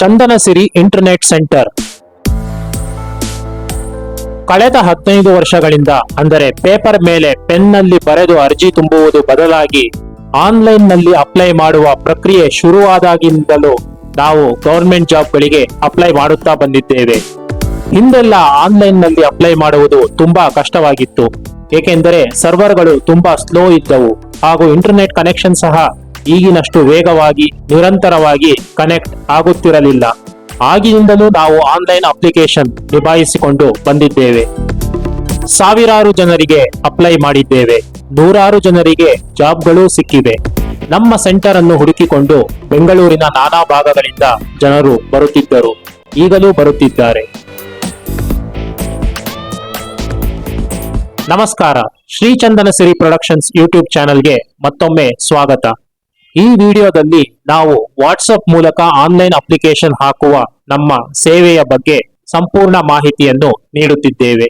ಚಂದನ ಸಿರಿ internet centre. ಕಳೆದ ಹದಿನೈದು ವರ್ಷಗಳಿಂದ, ಅಂದರೆ ಪೇಪರ್ ಮೇಲೆ ಪೆನ್ನಲ್ಲಿ ಬರೆದು ಅರ್ಜಿ ತುಂಬುವುದು ಬದಲಾಗಿ ಆನ್ಲೈನ್ನಲ್ಲಿ ಅಪ್ಲೈ ಮಾಡುವ ಪ್ರಕ್ರಿಯೆ ಶುರುವಾದಾಗಿಂದಲೂ ನಾವು ಗವರ್ಮೆಂಟ್ ಜಾಬ್ಗಳಿಗೆ ಅಪ್ಲೈ ಮಾಡುತ್ತಾ ಬಂದಿದ್ದೇವೆ. ಹಿಂದೆಲ್ಲ ಆನ್ಲೈನ್ನಲ್ಲಿ ಅಪ್ಲೈ ಮಾಡುವುದು ತುಂಬಾ ಕಷ್ಟವಾಗಿತ್ತು. ಏಕೆಂದರೆ ಸರ್ವರ್ಗಳು ತುಂಬಾ ಸ್ಲೋ ಇದ್ದವು. ಹಾಗೂ ಇಂಟರ್ನೆಟ್ ಕನೆಕ್ಷನ್ ಸಹ ಈಗಿನಷ್ಟು ವೇಗವಾಗಿ, ನಿರಂತರವಾಗಿ ಕನೆಕ್ಟ್ ಆಗುತ್ತಿರಲಿಲ್ಲ. ಆಗಿನಿಂದಲೂ ನಾವು ಆನ್ಲೈನ್ ಅಪ್ಲಿಕೇಶನ್ ನಿಭಾಯಿಸಿಕೊಂಡು ಬಂದಿದ್ದೇವೆ. ಸಾವಿರಾರು ಜನರಿಗೆ ಅಪ್ಲೈ ಮಾಡಿದ್ದೇವೆ. ನೂರಾರು ಜನರಿಗೆ ಜಾಬ್ಗಳು ಸಿಕ್ಕಿವೆ. ನಮ್ಮ ಸೆಂಟರ್ ಅನ್ನು ಹುಡುಕಿಕೊಂಡು ಬೆಂಗಳೂರಿನ ನಾನಾ ಭಾಗಗಳಿಂದ ಜನರು ಬರುತ್ತಿದ್ದರು. ಈಗಲೂ ಬರುತ್ತಿದ್ದಾರೆ. ನಮಸ್ಕಾರ. ಶ್ರೀ ಚಂದನ ಸಿರಿ ಪ್ರೊಡಕ್ಷನ್ಸ್ ಯೂಟ್ಯೂಬ್ ಚಾನೆಲ್ಗೆ ಮತ್ತೊಮ್ಮೆ ಸ್ವಾಗತ. ಈ ವಿಡಿಯೋದಲ್ಲಿ ನಾವು ವಾಟ್ಸಪ್ ಮೂಲಕ ಆನ್ಲೈನ್ ಅಪ್ಲಿಕೇಶನ್ ಹಾಕುವ ನಮ್ಮ ಸೇವೆಯ ಬಗ್ಗೆ ಸಂಪೂರ್ಣ ಮಾಹಿತಿಯನ್ನು ನೀಡುತ್ತಿದ್ದೇವೆ.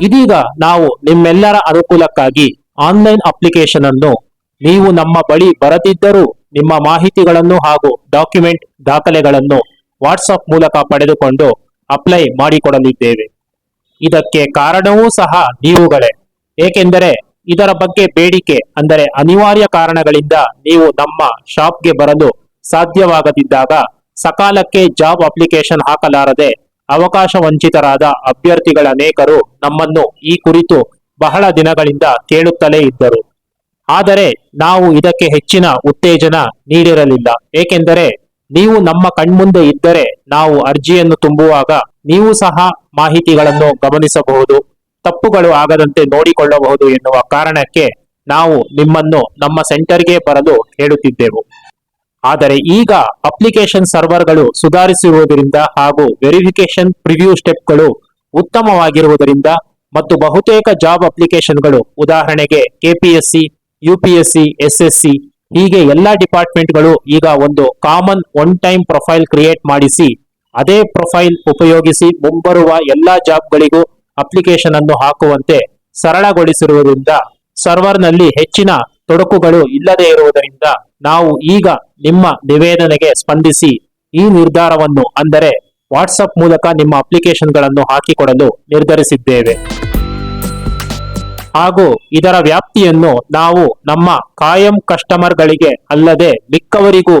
ಇದೀಗ ನಾವು ನಿಮ್ಮೆಲ್ಲರ ಅನುಕೂಲಕ್ಕಾಗಿ ಆನ್ಲೈನ್ ಅಪ್ಲಿಕೇಶನ್ ಅನ್ನು ನೀವು ನಮ್ಮ ಬಳಿ ಬರದಿದ್ದರೂ ನಿಮ್ಮ ಮಾಹಿತಿಗಳನ್ನು ಹಾಗೂ ಡಾಕ್ಯುಮೆಂಟ್ ದಾಖಲೆಗಳನ್ನು ವಾಟ್ಸಪ್ ಮೂಲಕ ಪಡೆದುಕೊಂಡು ಅಪ್ಲೈ ಮಾಡಿಕೊಡಲಿದ್ದೇವೆ. ಇದಕ್ಕೆ ಕಾರಣವೂ ಸಹ ನೀವುಗಳೇ. ಏಕೆಂದರೆ ಇದರ ಬಗ್ಗೆ ಬೇಡಿಕೆ ಅಂದರೆ ಅನಿವಾರ್ಯ ಕಾರಣಗಳಿಂದ ನೀವು ನಮ್ಮ ಶಾಪ್ಗೆ ಬರಲು ಸಾಧ್ಯವಾಗದಿದ್ದಾಗ ಸಕಾಲಕ್ಕೆ ಜಾಬ್ ಅಪ್ಲಿಕೇಶನ್ ಹಾಕಲಾರದೆ ಅವಕಾಶ ವಂಚಿತರಾದ ಅಭ್ಯರ್ಥಿಗಳ ಅನೇಕರು ನಮ್ಮನ್ನು ಈ ಕುರಿತು ಬಹಳ ದಿನಗಳಿಂದ ಕೇಳುತ್ತಲೇ ಇದ್ದರು. ಆದರೆ ನಾವು ಇದಕ್ಕೆ ಹೆಚ್ಚಿನ ಉತ್ತೇಜನ ನೀಡಿರಲಿಲ್ಲ. ಏಕೆಂದರೆ ನೀವು ನಮ್ಮ ಕಣ್ಮುಂದೆ ಇದ್ದರೆ ನಾವು ಅರ್ಜಿಯನ್ನು ತುಂಬುವಾಗ ನೀವು ಸಹ ಮಾಹಿತಿಗಳನ್ನು ಗಮನಿಸಬಹುದು. ತಪ್ಪುಗಳು ಆಗದಂತೆ ನೋಡಿಕೊಳ್ಳಬಹುದು ಎನ್ನುವ ಕಾರಣಕ್ಕೆ ನಾವು ನಿಮ್ಮನ್ನು ನಮ್ಮ ಸೆಂಟರ್ಗೆ ಬರಲು ಹೇಳುತ್ತಿದ್ದೆವು. ಆದರೆ ಈಗ ಅಪ್ಲಿಕೇಶನ್ ಸರ್ವರ್ಗಳು ಸುಧಾರಿಸಿರುವುದರಿಂದ ಹಾಗೂ ವೆರಿಫಿಕೇಶನ್ ಪ್ರಿವ್ಯೂ ಸ್ಟೆಪ್ಗಳು ಉತ್ತಮವಾಗಿರುವುದರಿಂದ ಮತ್ತು ಬಹುತೇಕ ಜಾಬ್ ಅಪ್ಲಿಕೇಶನ್ಗಳು ಉದಾಹರಣೆಗೆ ಕೆಪಿಎಸ್ಸಿ, ಯುಪಿಎಸ್ಸಿ, ಎಸ್ಎಸ್ಸಿ ಹೀಗೆ ಎಲ್ಲಾ ಡಿಪಾರ್ಟ್ಮೆಂಟ್ಗಳು ಈಗ ಒಂದು common one time profile create ಮಾಡಿಸಿ, ಅದೇ ಪ್ರೊಫೈಲ್ ಉಪಯೋಗಿಸಿ ಮುಂಬರುವ ಎಲ್ಲಾ ಜಾಬ್ಗಳಿಗೂ ಅಪ್ಲಿಕೇಶನ್ ಅನ್ನು ಹಾಕುವಂತೆ ಸರಳಗೊಳಿಸಿರುವುದರಿಂದ ಸರ್ವರ್ನಲ್ಲಿ ಹೆಚ್ಚಿನ ತೊಡಕುಗಳು ಇಲ್ಲದೆ ಇರುವುದರಿಂದ ನಾವು ಈಗ ನಿಮ್ಮ ನಿವೇದನೆಗೆ ಸ್ಪಂದಿಸಿ ಈ ನಿರ್ಧಾರವನ್ನು ಅಂದರೆ ವಾಟ್ಸಪ್ ಮೂಲಕ ನಿಮ್ಮ ಅಪ್ಲಿಕೇಶನ್ಗಳನ್ನು ಹಾಕಿಕೊಡಲು ನಿರ್ಧರಿಸಿದ್ದೇವೆ. ಹಾಗೂ ಇದರ ವ್ಯಾಪ್ತಿಯನ್ನು ನಾವು ನಮ್ಮ ಕಾಯಂ ಕಸ್ಟಮರ್ಗಳಿಗೆ ಅಲ್ಲದೆ ಮಿಕ್ಕವರಿಗೂ,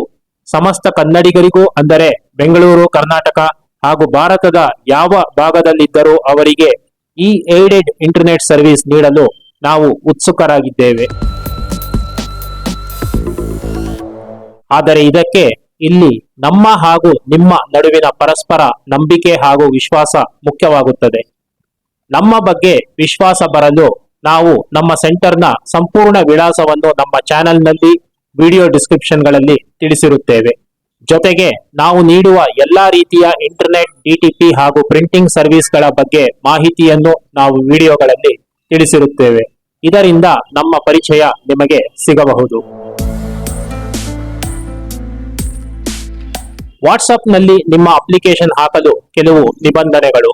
ಸಮಸ್ತ ಕನ್ನಡಿಗರಿಗೂ ಅಂದರೆ ಬೆಂಗಳೂರು, ಕರ್ನಾಟಕ ಹಾಗೂ ಭಾರತದ ಯಾವ ಭಾಗದಲ್ಲಿದ್ದರೂ ಅವರಿಗೆ ಈ ಏಡೆಡ್ ಇಂಟರ್ನೆಟ್ ಸರ್ವಿಸ್ ನೀಡಲು ನಾವು ಉತ್ಸುಕರಾಗಿದ್ದೇವೆ. ಆದರೆ ಇದಕ್ಕೆ ಇಲ್ಲಿ ನಮ್ಮ ಹಾಗೂ ನಿಮ್ಮ ನಡುವಿನ ಪರಸ್ಪರ ನಂಬಿಕೆ ಹಾಗೂ ವಿಶ್ವಾಸ ಮುಖ್ಯವಾಗುತ್ತದೆ. ನಮ್ಮ ಬಗ್ಗೆ ವಿಶ್ವಾಸ ಬರಲು ನಾವು ನಮ್ಮ ಸೆಂಟರ್ನ ಸಂಪೂರ್ಣ ವಿಳಾಸವನ್ನು ನಮ್ಮ ಚಾನೆಲ್ನಲ್ಲಿ, ವಿಡಿಯೋ ಡಿಸ್ಕ್ರಿಪ್ಷನ್ಗಳಲ್ಲಿ ತಿಳಿಸಿರುತ್ತೇವೆ. ಜೊತೆಗೆ ನಾವು ನೀಡುವ ಎಲ್ಲಾ ರೀತಿಯ ಇಂಟರ್ನೆಟ್ ಡಿಟಿಪಿ ಹಾಗೂ ಪ್ರಿಂಟಿಂಗ್ ಸರ್ವಿಸ್ಗಳ ಬಗ್ಗೆ ಮಾಹಿತಿಯನ್ನು ನಾವು ವಿಡಿಯೋಗಳಲ್ಲಿ ತಿಳಿಸಿರುತ್ತೇವೆ. ಇದರಿಂದ ನಮ್ಮ ಪರಿಚಯ ನಿಮಗೆ ಸಿಗಬಹುದು. ವಾಟ್ಸಪ್ನಲ್ಲಿ ನಿಮ್ಮ ಅಪ್ಲಿಕೇಶನ್ ಹಾಕಲು ಕೆಲವು ನಿಬಂಧನೆಗಳು.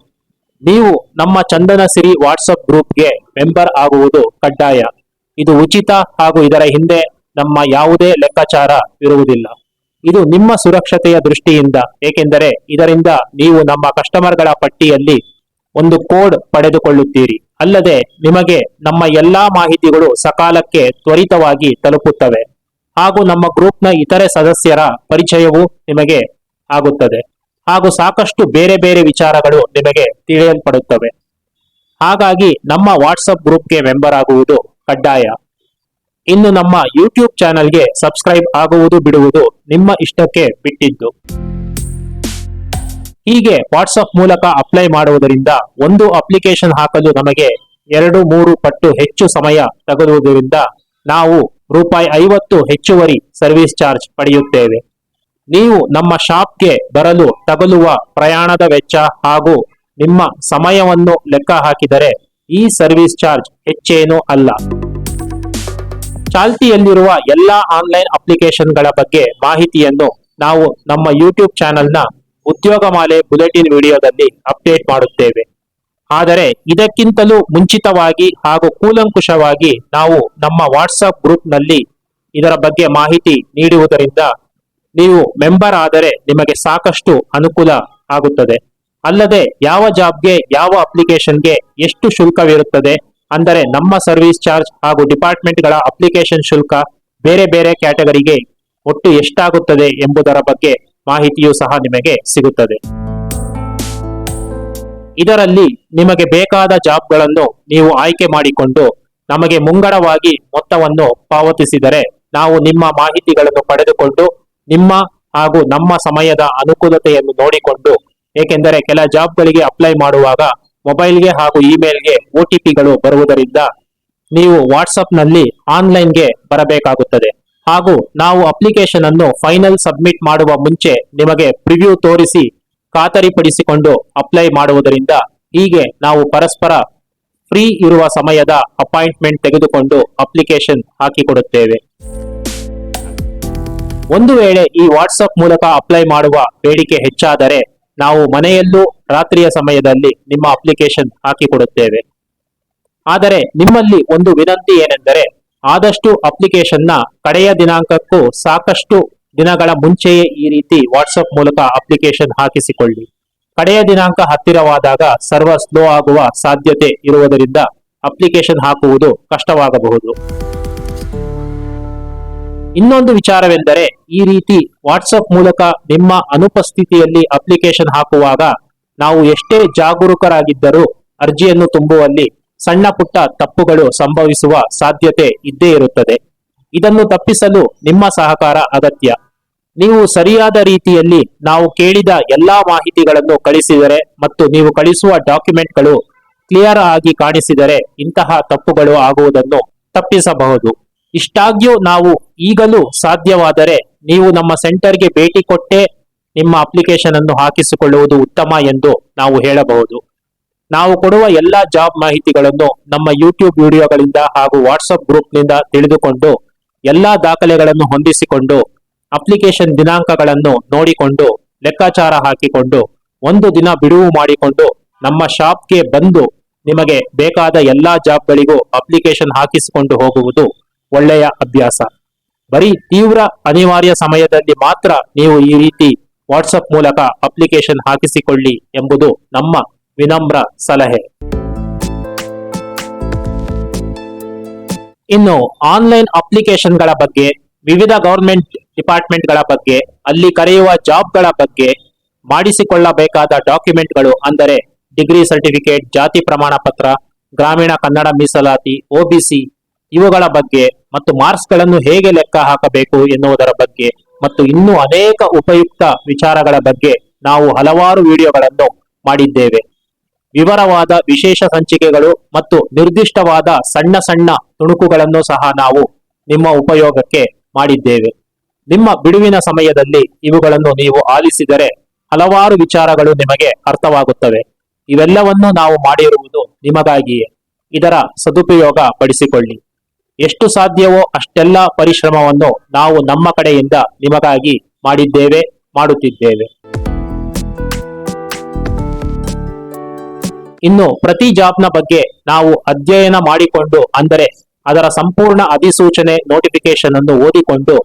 ನೀವು ನಮ್ಮ ಚಂದನ ಸಿರಿ ವಾಟ್ಸಪ್ ಗ್ರೂಪ್ಗೆ ಮೆಂಬರ್ ಆಗುವುದು ಕಡ್ಡಾಯ. ಇದು ಉಚಿತ ಹಾಗೂ ಇದರ ಹಿಂದೆ ನಮ್ಮ ಯಾವುದೇ ಲೆಕ್ಕಾಚಾರ ಇರುವುದಿಲ್ಲ. ಇದು ನಿಮ್ಮ ಸುರಕ್ಷತೆಯ ದೃಷ್ಟಿಯಿಂದ, ಏಕೆಂದರೆ ಇದರಿಂದ ನೀವು ನಮ್ಮ ಕಸ್ಟಮರ್ಗಳ ಪಟ್ಟಿಯಲ್ಲಿ ಒಂದು ಕೋಡ್ ಪಡೆದುಕೊಳ್ಳುತ್ತೀರಿ. ಅಲ್ಲದೆ ನಿಮಗೆ ನಮ್ಮ ಎಲ್ಲಾ ಮಾಹಿತಿಗಳು ಸಕಾಲಕ್ಕೆ ತ್ವರಿತವಾಗಿ ತಲುಪುತ್ತವೆ. ಹಾಗೂ ನಮ್ಮ ಗ್ರೂಪ್ನ ಇತರೆ ಸದಸ್ಯರ ಪರಿಚಯವೂ ನಿಮಗೆ ಆಗುತ್ತದೆ. ಹಾಗೂ ಸಾಕಷ್ಟು ಬೇರೆ ಬೇರೆ ವಿಚಾರಗಳು ನಿಮಗೆ ತಿಳಿಯಲ್ಪಡುತ್ತವೆ. ಹಾಗಾಗಿ ನಮ್ಮ ವಾಟ್ಸಪ್ ಗ್ರೂಪ್ಗೆ ಮೆಂಬರ್ ಆಗುವುದು ಕಡ್ಡಾಯ. ಇನ್ನು ನಮ್ಮ ಯೂಟ್ಯೂಬ್ ಚಾನೆಲ್ಗೆ ಸಬ್ಸ್ಕ್ರೈಬ್ ಆಗುವುದು ಬಿಡುವುದು ನಿಮ್ಮ ಇಷ್ಟಕ್ಕೆ ಬಿಟ್ಟಿದ್ದು. ಹೀಗೆ ವಾಟ್ಸಪ್ ಮೂಲಕ ಅಪ್ಲೈ ಮಾಡುವುದರಿಂದ ಒಂದು ಅಪ್ಲಿಕೇಶನ್ ಹಾಕಲು ನಮಗೆ ಎರಡು ಮೂರು ಪಟ್ಟು ಹೆಚ್ಚು ಸಮಯ ತಗಲುವುದರಿಂದ ನಾವು ರೂಪಾಯಿ ಐವತ್ತು ಹೆಚ್ಚುವರಿ ಸರ್ವಿಸ್ ಚಾರ್ಜ್ ಪಡೆಯುತ್ತೇವೆ. ನೀವು ನಮ್ಮ ಶಾಪ್ಗೆ ಬರಲು ತಗಲುವ ಪ್ರಯಾಣದ ವೆಚ್ಚ ಹಾಗೂ ನಿಮ್ಮ ಸಮಯವನ್ನು ಲೆಕ್ಕ ಹಾಕಿದರೆ ಈ ಸರ್ವಿಸ್ ಚಾರ್ಜ್ ಹೆಚ್ಚೇನೂ ಅಲ್ಲ. ಚಾಲ್ತಿಯಲ್ಲಿರುವ ಎಲ್ಲಾ ಆನ್ಲೈನ್ ಅಪ್ಲಿಕೇಶನ್ಗಳ ಬಗ್ಗೆ ಮಾಹಿತಿಯನ್ನು ನಾವು ನಮ್ಮ ಯೂಟ್ಯೂಬ್ ಚಾನೆಲ್ನ ಉದ್ಯೋಗಮಾಲೆ ಬುಲೆಟಿನ್ ವಿಡಿಯೋದಲ್ಲಿ ಅಪ್ಡೇಟ್ ಮಾಡುತ್ತೇವೆ. ಆದರೆ ಇದಕ್ಕಿಂತಲೂ ಮುಂಚಿತವಾಗಿ ಹಾಗೂ ಕೂಲಂಕುಷವಾಗಿ ನಾವು ನಮ್ಮ ವಾಟ್ಸಪ್ ಗ್ರೂಪ್ನಲ್ಲಿ ಇದರ ಬಗ್ಗೆ ಮಾಹಿತಿ ನೀಡುವುದರಿಂದ ನೀವು ಮೆಂಬರ್ ಆದರೆ ನಿಮಗೆ ಸಾಕಷ್ಟು ಅನುಕೂಲ ಆಗುತ್ತದೆ. ಅಲ್ಲದೆ ಯಾವ ಜಾಬ್ಗೆ ಯಾವ ಅಪ್ಲಿಕೇಶನ್ಗೆ ಎಷ್ಟು ಶುಲ್ಕವಿರುತ್ತದೆ ಅಂದರೆ ನಮ್ಮ ಸರ್ವಿಸ್ ಚಾರ್ಜ್ ಹಾಗೂ ಡಿಪಾರ್ಟ್ಮೆಂಟ್ಗಳ ಅಪ್ಲಿಕೇಶನ್ ಶುಲ್ಕ ಬೇರೆ ಬೇರೆ ಕ್ಯಾಟಗರಿಗೆ ಒಟ್ಟು ಎಷ್ಟಾಗುತ್ತದೆ ಎಂಬುದರ ಬಗ್ಗೆ ಮಾಹಿತಿಯೂ ಸಹ ನಿಮಗೆ ಸಿಗುತ್ತದೆ. ಇದರಲ್ಲಿ ನಿಮಗೆ ಬೇಕಾದ ಜಾಬ್ಗಳನ್ನು ನೀವು ಆಯ್ಕೆ ಮಾಡಿಕೊಂಡು ನಮಗೆ ಮುಂಗಡವಾಗಿ ಮೊತ್ತವನ್ನು ಪಾವತಿಸಿದರೆ ನಾವು ನಿಮ್ಮ ಮಾಹಿತಿಗಳನ್ನು ಪಡೆದುಕೊಂಡು ನಿಮ್ಮ ಹಾಗೂ ನಮ್ಮ ಸಮಯದ ಅನುಕೂಲತೆಯನ್ನು ನೋಡಿಕೊಂಡು, ಏಕೆಂದರೆ ಕೆಲ ಜಾಬ್ಗಳಿಗೆ ಅಪ್ಲೈ ಮಾಡುವಾಗ ಮೊಬೈಲ್ಗೆ ಹಾಗೂ ಇಮೇಲ್ಗೆ ಪಿಗಳು ಬರುವುದರಿಂದ ನೀವು ವಾಟ್ಸಪ್ನಲ್ಲಿ ಆನ್ಲೈನ್ಗೆ ಬರಬೇಕಾಗುತ್ತದೆ. ಹಾಗೂ ನಾವು ಅಪ್ಲಿಕೇಶನ್ ಅನ್ನು ಫೈನಲ್ ಸಬ್ಮಿಟ್ ಮಾಡುವ ಮುಂಚೆ ನಿಮಗೆ ಪ್ರಿವ್ಯೂ ತೋರಿಸಿ ಖಾತರಿಪಡಿಸಿಕೊಂಡು ಅಪ್ಲೈ ಮಾಡುವುದರಿಂದ ಹೀಗೆ ನಾವು ಪರಸ್ಪರ ಫ್ರೀ ಇರುವ ಸಮಯದ ಅಪಾಯಿಂಟ್ಮೆಂಟ್ ತೆಗೆದುಕೊಂಡು ಅಪ್ಲಿಕೇಶನ್ ಹಾಕಿಕೊಡುತ್ತೇವೆ. ಒಂದು ವೇಳೆ ಈ ವಾಟ್ಸಪ್ ಮೂಲಕ ಅಪ್ಲೈ ಮಾಡುವ ಬೇಡಿಕೆ ಹೆಚ್ಚಾದರೆ ನಾವು ಮನೆಯಲ್ಲೂ ರಾತ್ರಿಯ ಸಮಯದಲ್ಲಿ ನಿಮ್ಮ ಅಪ್ಲಿಕೇಶನ್ ಹಾಕಿಕೊಡುತ್ತೇವೆ. ಆದರೆ ನಿಮ್ಮಲ್ಲಿ ಒಂದು ವಿನಂತಿ ಏನೆಂದರೆ, ಆದಷ್ಟು ಅಪ್ಲಿಕೇಶನ್ನ ಕಡೆಯ ದಿನಾಂಕಕ್ಕೂ ಸಾಕಷ್ಟು ದಿನಗಳ ಮುಂಚೆಯೇ ಈ ರೀತಿ ವಾಟ್ಸಪ್ ಮೂಲಕ ಅಪ್ಲಿಕೇಶನ್ ಹಾಕಿಸಿಕೊಳ್ಳಿ. ಕಡೆಯ ದಿನಾಂಕ ಹತ್ತಿರವಾದಾಗ ಸರ್ವರ್ ಸ್ಲೋ ಆಗುವ ಸಾಧ್ಯತೆ ಇರುವುದರಿಂದ ಅಪ್ಲಿಕೇಶನ್ ಹಾಕುವುದು ಕಷ್ಟವಾಗಬಹುದು. ಇನ್ನೊಂದು ವಿಚಾರವೆಂದರೆ, ಈ ರೀತಿ ವಾಟ್ಸಪ್ ಮೂಲಕ ನಿಮ್ಮ ಅನುಪಸ್ಥಿತಿಯಲ್ಲಿ ಅಪ್ಲಿಕೇಶನ್ ಹಾಕುವಾಗ ನಾವು ಎಷ್ಟೇ ಜಾಗರೂಕರಾಗಿದ್ದರೂ ಅರ್ಜಿಯನ್ನು ತುಂಬುವಲ್ಲಿ ಸಣ್ಣ ಪುಟ್ಟ ತಪ್ಪುಗಳು ಸಂಭವಿಸುವ ಸಾಧ್ಯತೆ ಇದ್ದೇ ಇರುತ್ತದೆ. ಇದನ್ನು ತಪ್ಪಿಸಲು ನಿಮ್ಮ ಸಹಕಾರ ಅಗತ್ಯ. ನೀವು ಸರಿಯಾದ ರೀತಿಯಲ್ಲಿ ನಾವು ಕೇಳಿದ ಎಲ್ಲಾ ಮಾಹಿತಿಗಳನ್ನು ಕಳಿಸಿದರೆ ಮತ್ತು ನೀವು ಕಳಿಸುವ ಡಾಕ್ಯುಮೆಂಟ್ಗಳು ಕ್ಲಿಯರ್ ಆಗಿ ಕಾಣಿಸಿದರೆ ಇಂತಹ ತಪ್ಪುಗಳು ಆಗುವುದನ್ನು ತಪ್ಪಿಸಬಹುದು. ಇಷ್ಟಾಗ್ಯೂ ನಾವು ಈಗಲೂ ಸಾಧ್ಯವಾದರೆ ನೀವು ನಮ್ಮ ಸೆಂಟರ್ಗೆ ಭೇಟಿ ಕೊಟ್ಟೇ ನಿಮ್ಮ ಅಪ್ಲಿಕೇಶನ್ ಅನ್ನು ಹಾಕಿಸಿಕೊಳ್ಳುವುದು ಉತ್ತಮ ಎಂದು ನಾವು ಹೇಳಬಹುದು. ನಾವು ಕೊಡುವ ಎಲ್ಲಾ ಜಾಬ್ ಮಾಹಿತಿಗಳನ್ನು ನಮ್ಮ ಯೂಟ್ಯೂಬ್ ವಿಡಿಯೋಗಳಿಂದ ಹಾಗೂ ವಾಟ್ಸಪ್ ಗ್ರೂಪ್ನಿಂದ ತಿಳಿದುಕೊಂಡು ಎಲ್ಲಾ ದಾಖಲೆಗಳನ್ನು ಹೊಂದಿಸಿಕೊಂಡು ಅಪ್ಲಿಕೇಶನ್ ದಿನಾಂಕಗಳನ್ನು ನೋಡಿಕೊಂಡು ಲೆಕ್ಕಾಚಾರ ಹಾಕಿಕೊಂಡು ಒಂದು ದಿನ ಬಿಡುವು ಮಾಡಿಕೊಂಡು ನಮ್ಮ ಶಾಪ್ಗೆ ಬಂದು ನಿಮಗೆ ಬೇಕಾದ ಎಲ್ಲಾ ಜಾಬ್ಗಳಿಗೂ ಅಪ್ಲಿಕೇಶನ್ ಹಾಕಿಸಿಕೊಂಡು ಹೋಗುವುದು ಒಳ್ಳೆಯ ಅಭ್ಯಾಸ. ಬರೀ ತೀವ್ರ ಅನಿವಾರ್ಯ ಸಮಯದಲ್ಲಿ ಮಾತ್ರ ನೀವು ಈ ರೀತಿ ವಾಟ್ಸಪ್ ಮೂಲಕ ಅಪ್ಲಿಕೇಶನ್ ಹಾಕಿಸಿಕೊಳ್ಳಿ ಎಂಬುದು ನಮ್ಮ ವಿನಮ್ರ ಸಲಹೆ. ಇನ್ನು ಆನ್ಲೈನ್ ಅಪ್ಲಿಕೇಶನ್ಗಳ ಬಗ್ಗೆ, ವಿವಿಧ ಗವರ್ಮೆಂಟ್ ಡಿಪಾರ್ಟ್ಮೆಂಟ್ಗಳ ಬಗ್ಗೆ, ಅಲ್ಲಿ ಕರೆಯುವ ಜಾಬ್ಗಳ ಬಗ್ಗೆ ಮಾಡಿಸಿಕೊಳ್ಳಬೇಕಾದ ಡಾಕ್ಯುಮೆಂಟ್ಗಳು ಅಂದರೆ ಡಿಗ್ರಿ ಸರ್ಟಿಫಿಕೇಟ್ ಜಾತಿ ಪ್ರಮಾಣ ಪತ್ರ ಗ್ರಾಮೀಣ ಕನ್ನಡ ಮೀಸಲಾತಿ ಒಬಿಸಿ ಇವುಗಳ ಬಗ್ಗೆ ಮತ್ತು ಮಾರ್ಕ್ಸ್ಗಳನ್ನು ಹೇಗೆ ಲೆಕ್ಕ ಹಾಕಬೇಕು ಎನ್ನುವುದರ ಬಗ್ಗೆ ಮತ್ತು ಇನ್ನೂ ಅನೇಕ ಉಪಯುಕ್ತ ವಿಚಾರಗಳ ಬಗ್ಗೆ ನಾವು ಹಲವಾರು ವಿಡಿಯೋಗಳನ್ನು ಮಾಡಿದ್ದೇವೆ. ವಿವರವಾದ ವಿಶೇಷ ಸಂಚಿಕೆಗಳು ಮತ್ತು ನಿರ್ದಿಷ್ಟವಾದ ಸಣ್ಣ ಸಣ್ಣ ತುಣುಕುಗಳನ್ನು ಸಹ ನಾವು ನಿಮ್ಮ ಉಪಯೋಗಕ್ಕೆ ಮಾಡಿದ್ದೇವೆ. ನಿಮ್ಮ ಬಿಡುವಿನ ಸಮಯದಲ್ಲಿ ಇವುಗಳನ್ನು ನೀವು ಆಲಿಸಿದರೆ ಹಲವಾರು ವಿಚಾರಗಳು ನಿಮಗೆ ಅರ್ಥವಾಗುತ್ತವೆ. ಇವೆಲ್ಲವನ್ನೂ ನಾವು ಮಾಡಿರುವುದು ನಿಮಗಾಗಿಯೇ. ಇದರ ಸದುಪಯೋಗ ಪಡಿಸಿಕೊಳ್ಳಿ. ಎಷ್ಟು ಸಾಧ್ಯವೋ ಅಷ್ಟೆಲ್ಲ ಪರಿಶ್ರಮವನ್ನು ನಾವು ನಮ್ಮ ಕಡೆಯಿಂದ ನಿಮಗಾಗಿ ಮಾಡಿದ್ದೇವೆ, ಮಾಡುತ್ತಿದ್ದೇವೆ. ಇನ್ನು ಪ್ರತಿ ಜಾಬ್ನ ಬಗ್ಗೆ ನಾವು ಅಧ್ಯಯನ ಮಾಡಿಕೊಂಡು, ಅಂದರೆ ಅದರ ಸಂಪೂರ್ಣ ಅಧಿಸೂಚನೆ ನೋಟಿಫಿಕೇಶನ್ ಅನ್ನು ಓದಿಕೊಂಡು,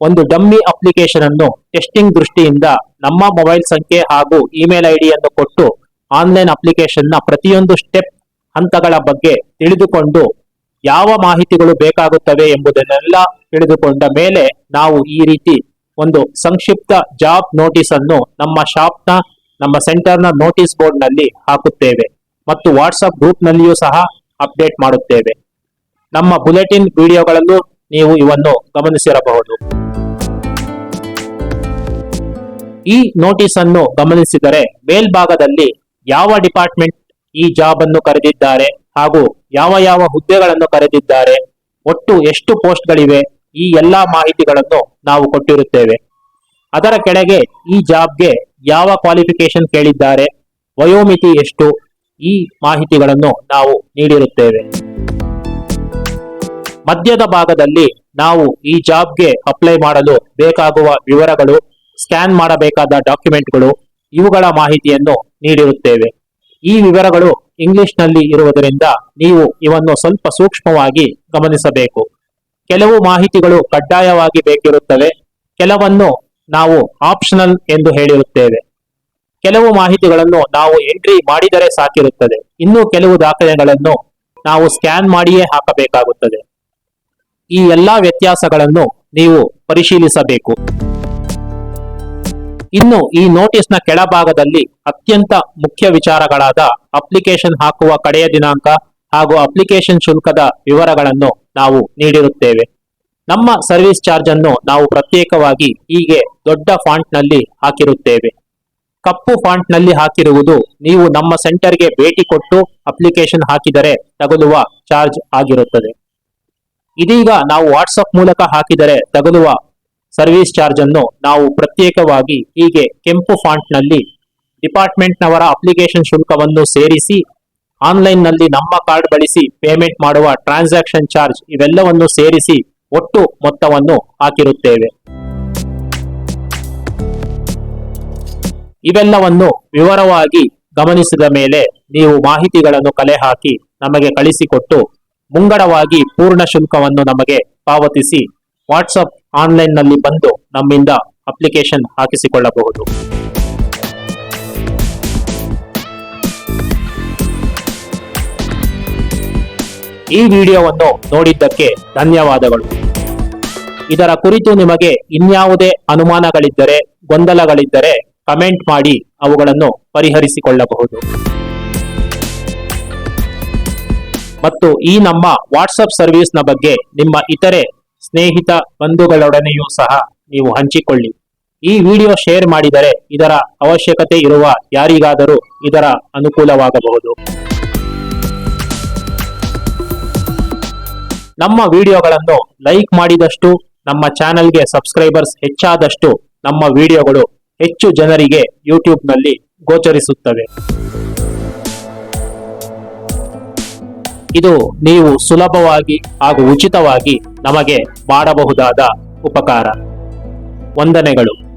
ಒಂದು ಡಮ್ಮಿ ಅಪ್ಲಿಕೇಶನ್ ಅನ್ನು ಟೆಸ್ಟಿಂಗ್ ದೃಷ್ಟಿಯಿಂದ ನಮ್ಮ ಮೊಬೈಲ್ ಸಂಖ್ಯೆ ಹಾಗೂ ಇಮೇಲ್ ಐಡಿಯನ್ನು ಕೊಟ್ಟು, ಆನ್ಲೈನ್ ಅಪ್ಲಿಕೇಶನ್ನ ಪ್ರತಿಯೊಂದು ಸ್ಟೆಪ್ ಹಂತಗಳ ಬಗ್ಗೆ ತಿಳಿದುಕೊಂಡು ಯಾವ ಮಾಹಿತಿಗಳು ಬೇಕಾಗುತ್ತವೆ ಎಂಬುದನ್ನೆಲ್ಲ ತಿಳಿದುಕೊಂಡ ಮೇಲೆ ನಾವು ಈ ರೀತಿ ಒಂದು ಸಂಕ್ಷಿಪ್ತ ಜಾಬ್ ನೋಟಿಸ್ ಅನ್ನು ನಮ್ಮ ಶಾಪ್ನ ನಮ್ಮ ಸೆಂಟರ್ನ ನೋಟಿಸ್ ಬೋರ್ಡ್ನಲ್ಲಿ ಹಾಕುತ್ತೇವೆ ಮತ್ತು ವಾಟ್ಸಪ್ ಗ್ರೂಪ್ ನಲ್ಲಿಯೂ ಸಹ ಅಪ್ಡೇಟ್ ಮಾಡುತ್ತೇವೆ. ನಮ್ಮ ಬುಲೆಟಿನ್ ವಿಡಿಯೋಗಳಲ್ಲೂ ನೀವು ಇವನ್ನು ಗಮನಿಸಿರಬಹುದು. ಈ ನೋಟಿಸ್ ಅನ್ನು ಗಮನಿಸಿದರೆ ಮೇಲ್ಭಾಗದಲ್ಲಿ ಯಾವ ಡಿಪಾರ್ಟ್ಮೆಂಟ್ ಈ ಜಾಬ್ ಅನ್ನು ಕರೆದಿದ್ದಾರೆ ಹಾಗೂ ಯಾವ ಯಾವ ಹುದ್ದೆಗಳನ್ನು ಕರೆದಿದ್ದಾರೆ, ಒಟ್ಟು ಎಷ್ಟು ಪೋಸ್ಟ್ಗಳಿವೆ, ಈ ಎಲ್ಲಾ ಮಾಹಿತಿಗಳನ್ನು ನಾವು ಕೊಟ್ಟಿರುತ್ತೇವೆ. ಅದರ ಕೆಳಗೆ ಈ ಜಾಬ್ಗೆ ಯಾವ ಕ್ವಾಲಿಫಿಕೇಶನ್ ಕೇಳಿದ್ದಾರೆ, ವಯೋಮಿತಿ ಎಷ್ಟು, ಈ ಮಾಹಿತಿಗಳನ್ನು ನಾವು ನೀಡಿರುತ್ತೇವೆ. ಮಧ್ಯದ ಭಾಗದಲ್ಲಿ ನಾವು ಈ ಜಾಬ್ಗೆ ಅಪ್ಲೈ ಮಾಡಲು ಬೇಕಾಗುವ ವಿವರಗಳು, ಸ್ಕ್ಯಾನ್ ಮಾಡಬೇಕಾದ ಡಾಕ್ಯುಮೆಂಟ್ಗಳು, ಇವುಗಳ ಮಾಹಿತಿಯನ್ನು ನೀಡಿರುತ್ತೇವೆ. ಈ ವಿವರಗಳು ಇಂಗ್ಲಿಷ್ನಲ್ಲಿ ಇರುವುದರಿಂದ ನೀವು ಇವನ್ನು ಸ್ವಲ್ಪ ಸೂಕ್ಷ್ಮವಾಗಿ ಗಮನಿಸಬೇಕು. ಕೆಲವು ಮಾಹಿತಿಗಳು ಕಡ್ಡಾಯವಾಗಿ ಬೇಕಿರುತ್ತವೆ. ಕೆಲವನ್ನು ನಾವು ಆಪ್ಷನಲ್ ಎಂದು ಹೇಳಿರುತ್ತೇವೆ. ಕೆಲವು ಮಾಹಿತಿಗಳನ್ನು ನಾವು ಎಂಟ್ರಿ ಮಾಡಿದರೆ ಸಾಕಿರುತ್ತದೆ. ಇನ್ನು ಕೆಲವು ದಾಖಲೆಗಳನ್ನು ನಾವು ಸ್ಕ್ಯಾನ್ ಮಾಡಿಯೇ ಹಾಕಬೇಕಾಗುತ್ತದೆ. ಈ ಎಲ್ಲಾ ವ್ಯತ್ಯಾಸಗಳನ್ನು ನೀವು ಪರಿಶೀಲಿಸಬೇಕು. ಇನ್ನು ಈ ನೋಟಿಸ್ನ ಕೆಳಭಾಗದಲ್ಲಿ ಅತ್ಯಂತ ಮುಖ್ಯ ವಿಚಾರಗಳಾದ ಅಪ್ಲಿಕೇಶನ್ ಹಾಕುವ ಕಡೆಯ ದಿನಾಂಕ ಹಾಗೂ ಅಪ್ಲಿಕೇಶನ್ ಶುಲ್ಕದ ವಿವರಗಳನ್ನು ನಾವು ನೀಡಿರುತ್ತೇವೆ. ನಮ್ಮ ಸರ್ವಿಸ್ ಚಾರ್ಜ್ ಅನ್ನು ನಾವು ಪ್ರತ್ಯೇಕವಾಗಿ ಹೀಗೆ ದೊಡ್ಡ ಫಾಂಟ್ನಲ್ಲಿ ಹಾಕಿರುತ್ತೇವೆ. ಕಪ್ಪು ಫಾಂಟ್ನಲ್ಲಿ ಹಾಕಿರುವುದು ನೀವು ನಮ್ಮ ಸೆಂಟರ್ಗೆ ಭೇಟಿ ಕೊಟ್ಟು ಅಪ್ಲಿಕೇಶನ್ ಹಾಕಿದರೆ ತಗುಲುವ ಚಾರ್ಜ್ ಆಗಿರುತ್ತದೆ. ಇದೀಗ ನಾವು ವಾಟ್ಸಪ್ ಮೂಲಕ ಹಾಕಿದರೆ ತಗುಲುವ ಸರ್ವಿಸ್ ಚಾರ್ಜ್ ಅನ್ನು ನಾವು ಪ್ರತ್ಯೇಕವಾಗಿ ಹೀಗೆ ಕೆಂಪು ಫಾಂಟ್ನಲ್ಲಿ ಡಿಪಾರ್ಟ್ಮೆಂಟ್ ನವರ ಅಪ್ಲಿಕೇಶನ್ ಶುಲ್ಕವನ್ನು ಸೇರಿಸಿ ಆನ್ಲೈನ್ನಲ್ಲಿ ನಮ್ಮ ಕಾರ್ಡ್ ಬಳಸಿ ಪೇಮೆಂಟ್ ಮಾಡುವ ಟ್ರಾನ್ಸಾಕ್ಷನ್ ಚಾರ್ಜ್ ಇವೆಲ್ಲವನ್ನು ಸೇರಿಸಿ ಒಟ್ಟು ಮೊತ್ತವನ್ನು ಹಾಕಿರುತ್ತೇವೆ. ಇವೆಲ್ಲವನ್ನು ವಿವರವಾಗಿ ಗಮನಿಸಿದ ಮೇಲೆ ನೀವು ಮಾಹಿತಿಗಳನ್ನು ಕಲೆ ಹಾಕಿ ನಮಗೆ ಕಳಿಸಿಕೊಟ್ಟು, ಮುಂಗಡವಾಗಿ ಪೂರ್ಣ ಶುಲ್ಕವನ್ನು ನಮಗೆ ಪಾವತಿಸಿ ವಾಟ್ಸಪ್ ಆನ್ಲೈನ್ನಲ್ಲಿ ಬಂದು ನಮ್ಮಿಂದ ಅಪ್ಲಿಕೇಶನ್ ಹಾಕಿಸಿಕೊಳ್ಳಬಹುದು. ಈ ವಿಡಿಯೋವನ್ನು ನೋಡಿದ್ದಕ್ಕೆ ಧನ್ಯವಾದಗಳು. ಇದರ ಕುರಿತು ನಿಮಗೆ ಇನ್ಯಾವುದೇ ಅನುಮಾನಗಳಿದ್ದರೆ, ಗೊಂದಲಗಳಿದ್ದರೆ ಕಮೆಂಟ್ ಮಾಡಿ ಅವುಗಳನ್ನು ಪರಿಹರಿಸಿಕೊಳ್ಳಬಹುದು. ಮತ್ತು ಈ ನಮ್ಮ ವಾಟ್ಸಪ್ ಸರ್ವಿಸ್ನ ಬಗ್ಗೆ ನಿಮ್ಮ ಇತರೆ ಸ್ನೇಹಿತ ಬಂಧುಗಳೊಡನೆಯೂ ಸಹ ನೀವು ಹಂಚಿಕೊಳ್ಳಿ. ಈ ವಿಡಿಯೋ ಶೇರ್ ಮಾಡಿದರೆ ಇದರ ಅವಶ್ಯಕತೆ ಇರುವ ಯಾರಿಗಾದರೂ ಇದರ ಅನುಕೂಲವಾಗಬಹುದು. ನಮ್ಮ ವಿಡಿಯೋಗಳನ್ನು ಲೈಕ್ ಮಾಡಿದಷ್ಟು, ನಮ್ಮ ಚಾನೆಲ್ಗೆ ಸಬ್ಸ್ಕ್ರೈಬರ್ಸ್ ಹೆಚ್ಚಾದಷ್ಟು ನಮ್ಮ ವಿಡಿಯೋಗಳು ಹೆಚ್ಚು ಜನರಿಗೆ ಯೂಟ್ಯೂಬ್ನಲ್ಲಿ ಗೋಚರಿಸುತ್ತವೆ. ಇದು ನೀವು ಸುಲಭವಾಗಿ ಹಾಗೂ ಉಚಿತವಾಗಿ ನಮಗೆ ಮಾಡಬಹುದಾದ ಉಪಕಾರ. ವಂದನೆಗಳು.